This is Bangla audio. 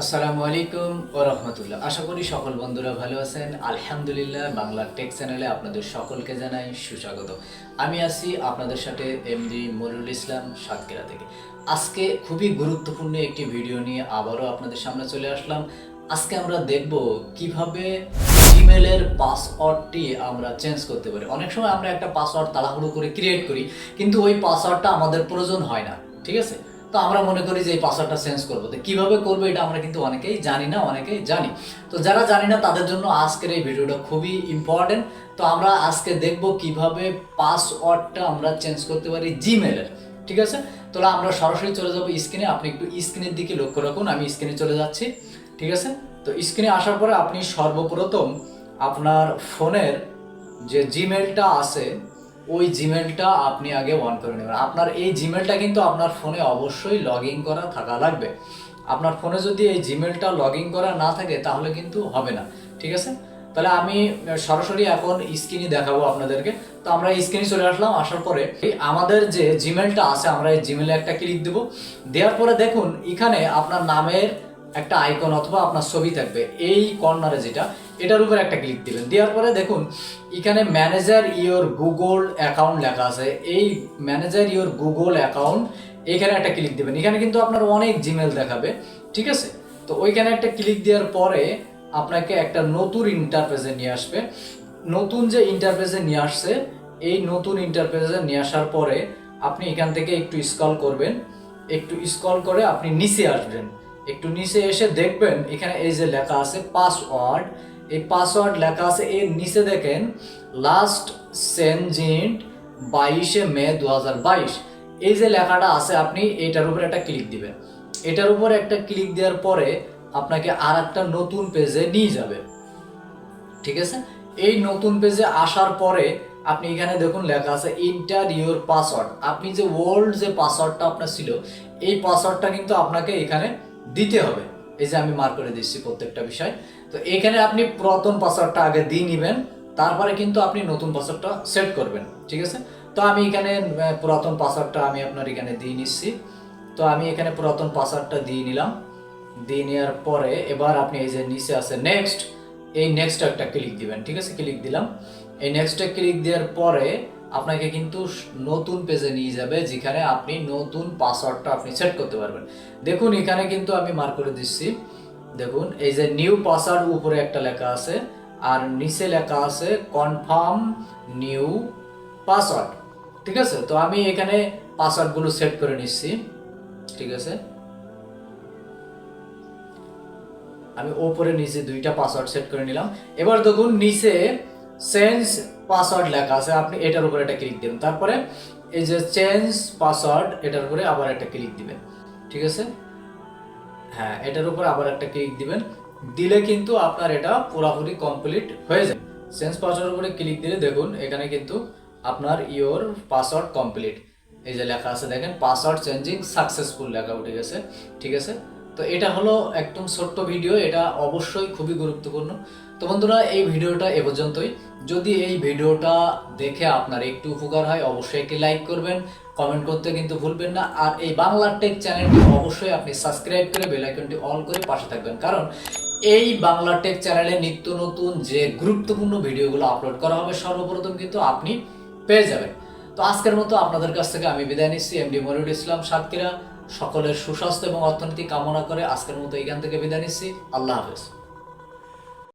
আসসালামু আলাইকুম ও রহমতুল্লাহ। আশা করি সকল বন্ধুরা ভালো আছেন। আলহামদুলিল্লাহ বাংলা টেক চ্যানেলে আপনাদের সকলকে জানাই সুস্বাগত। আমি আছি আপনাদের সাথে এমডি মনিরুল ইসলাম সাতক্ষীরা থেকে। আজকে খুবই গুরুত্বপূর্ণ একটি ভিডিও নিয়ে আবারও আপনাদের সামনে চলে আসলাম। আজকে আমরা দেখব কীভাবে জিমেলের পাসওয়ার্ডটি আমরা চেঞ্জ করতে পারি। অনেক সময় আমরা একটা পাসওয়ার্ড তাড়াহুড়ো করে ক্রিয়েট করি, কিন্তু ওই পাসওয়ার্ডটা আমাদের প্রয়োজন হয় না। ঠিক আছে? তো আমরা মনে করি যে এই পাসওয়ার্ডটা চেঞ্জ করব। তো কীভাবে করব এটা আমরা কিন্তু অনেকেই জানি না, অনেকেই জানি। তো যারা জানি না, তাদের জন্য আজকের এই ভিডিওটা খুবই ইম্পর্টেন্ট তো আমরা আজকে দেখব কীভাবে পাসওয়ার্ডটা আমরা চেঞ্জ করতে পারি জিমেলের ঠিক আছে? তাহলে আমরা সরাসরি চলে যাব স্ক্রিনে আপনি একটু স্ক্রিনের দিকে লক্ষ্য রাখুন, আমি স্ক্রিনে চলে যাচ্ছি। ঠিক আছে? তো স্ক্রিনে আসার পরে আপনি সর্বপ্রথম আপনার ফোনের যে জিমেলটা আছে ওই জিমেলটা আপনি আগে অন করে নেবেন। আপনার এই জিমেলটা কিন্তু আপনার ফোনে অবশ্যই লগ ইন করা থাকা লাগবে। আপনার ফোনে যদি এই জিমেলটা লগ ইন করা না থাকে, তাহলে কিন্তু হবে না। ঠিক আছে? তাহলে আমি সরাসরি এখন স্ক্রিনে দেখাবো আপনাদেরকে। তো আমরা স্ক্রিনে চলে আসলাম, আসার পরে আমাদের যে জিমেলটা আছে, আমরা এই জিমেলে একটা ক্লিক দেবো। দেওয়ার পরে দেখুন, এখানে আপনার নামের একটা আইকন অথবা আপনার ছবি থাকবে, এই কর্নারে যেটা, এটার উপর একটা ক্লিক দিবেন। দেওয়ার পরে দেখুন, এখানে ম্যানেজার ইওর গুগল অ্যাকাউন্ট লেখা আছে। এই ম্যানেজার ইওর গুগল অ্যাকাউন্ট এখানে একটা ক্লিক দিবেন। এখানে কিন্তু আপনার অনেক জিমেল দেখাবে, ঠিক আছে? তো ওইখানে একটা ক্লিক দেওয়ার পরে আপনাকে একটা নতুন ইন্টারফেসে নিয়ে আসবে। নতুন যে ইন্টারফেসে নিয়ে আসছে, এই নতুন ইন্টারফেসে নিয়ে আসার পরে আপনি এখান থেকে একটু স্কল করবেন। একটু স্কল করে আপনি নিচে আসবেন। একটু নিচে এসে দেখবেন, এখানে এই যে লেখা আছে পাসওয়ার্ড এই পাসওয়ার্ড লেখা আছে, এর নিচে দেখেন লাস্ট সেনজিন্ট বাইশে মে দু হাজার বাইশ। এই যে লেখাটা আছে, আপনি এটার উপরে একটা ক্লিক দিবেন। এটার উপর একটা ক্লিক দেওয়ার পরে আপনাকে আর একটা নতুন পেজে নিয়ে যাবে। ঠিক আছে? এই নতুন পেজে আসার পরে আপনি এখানে দেখুন, লেখা আছে ইন্টার ইউর পাসওয়ার্ড আপনি যে ওল্ড যে পাসওয়ার্ডটা আপনার ছিল, এই পাসওয়ার্ডটা কিন্তু আপনাকে এখানে দিতে হবে। এই যে আমি মার্ক করে দিচ্ছি প্রত্যেকটা বিষয়। তো এখানে আপনি পুরাতন পাসওয়ার্ডটা আগে দিয়ে নেবেন, তারপরে কিন্তু আপনি নতুন পাসওয়ার্ডটা সেট করবেন, ঠিক আছে? তো আমি এখানে পুরাতন পাসওয়ার্ডটা আমি আপনার এখানে দিয়ে নিচ্ছি। তো আমি এখানে পুরাতন পাসওয়ার্ডটা দিয়ে নিলাম। দিয়ে নেওয়ার পরে এবার আপনি এই যে নিচে আছে নেক্সট এই নেক্সট একটা ক্লিক দিবেন, ঠিক আছে? ক্লিক দিলাম। এই নেক্সটে ক্লিক দেওয়ার পরে আপনাকে কিন্তু নতুন পেজে নিয়ে যাবে, যেখানে আপনি নতুন পাসওয়ার্ডটা আপনি সেট করতে পারবেন। দেখুন, এখানে কিন্তু আমি মার্ক করে দিচ্ছি। দেখুন, এই যে নিউ পাসওয়ার্ড উপরে একটা লেখা আছে, আর নিচে লেখা আছে কনফার্ম নিউ পাসওয়ার্ড ঠিক আছে? তো আমি এখানে পাসওয়ার্ডগুলো সেট করে নিচ্ছি। ঠিক আছে? আমি ওপরে, নিচে দুইটা পাসওয়ার্ড সেট করে নিলাম। এবার দেখুন, নিচে চেঞ্জ পাসওয়ার্ড লেখা আছে, আপনি এটার উপরে একটা ক্লিক দিবেন। তারপরে এই যে চেঞ্জ পাসওয়ার্ড এটার উপরে আবার একটা ক্লিক দিবেন। ঠিক আছে? হ্যাঁ এটার উপর আবার একটা ক্লিক দিবেন। দিলে কিন্তু আপনার এটা পুরোপুরি কমপ্লিট হয়ে যাবে চেঞ্জ পাসওয়ার্ডের উপরে ক্লিক দিলে দেখুন, এখানে কিন্তু আপনার ইওর পাসওয়ার্ড কমপ্লিট এই যে লেখা আছে, দেখেন পাসওয়ার্ড চেঞ্জিং সাকসেসফুল লেখা উঠে গেছে। ঠিক আছে? তো এটা হলো একদম ছোট্ট ভিডিও, এটা অবশ্যই খুবই গুরুত্বপূর্ণ। তো বন্ধুরা, এই ভিডিওটা এ পর্যন্তই। যদি এই ভিডিওটা দেখে আপনার একটু উপকার হয়, অবশ্যই একটি লাইক করবেন, কমেন্ট করতে কিন্তু ভুলবেন না। আর এই বাংলা টেক চ্যানেলটি অবশ্যই আপনি সাবস্ক্রাইব করে বেল আইকনটি অন করে পাশে থাকবেন। কারণ এই বাংলা টেক চ্যানেলে নিত্য নতুন যে গুরুত্বপূর্ণ ভিডিওগুলো আপলোড করা হবে, সর্বপ্রথম কিন্তু আপনি পেয়ে যাবেন। তো আজকের মতো আপনাদের কাছ থেকে আমি বিদায় নিচ্ছি। এমডি মনিরুল ইসলাম, সাতক্ষীরা। সকলের সুস্বাস্থ্য এবং অর্থনীতি কামনা করে আজকের মতো এখান থেকে বিদায় নিচ্ছি। আল্লাহ হাফেজ।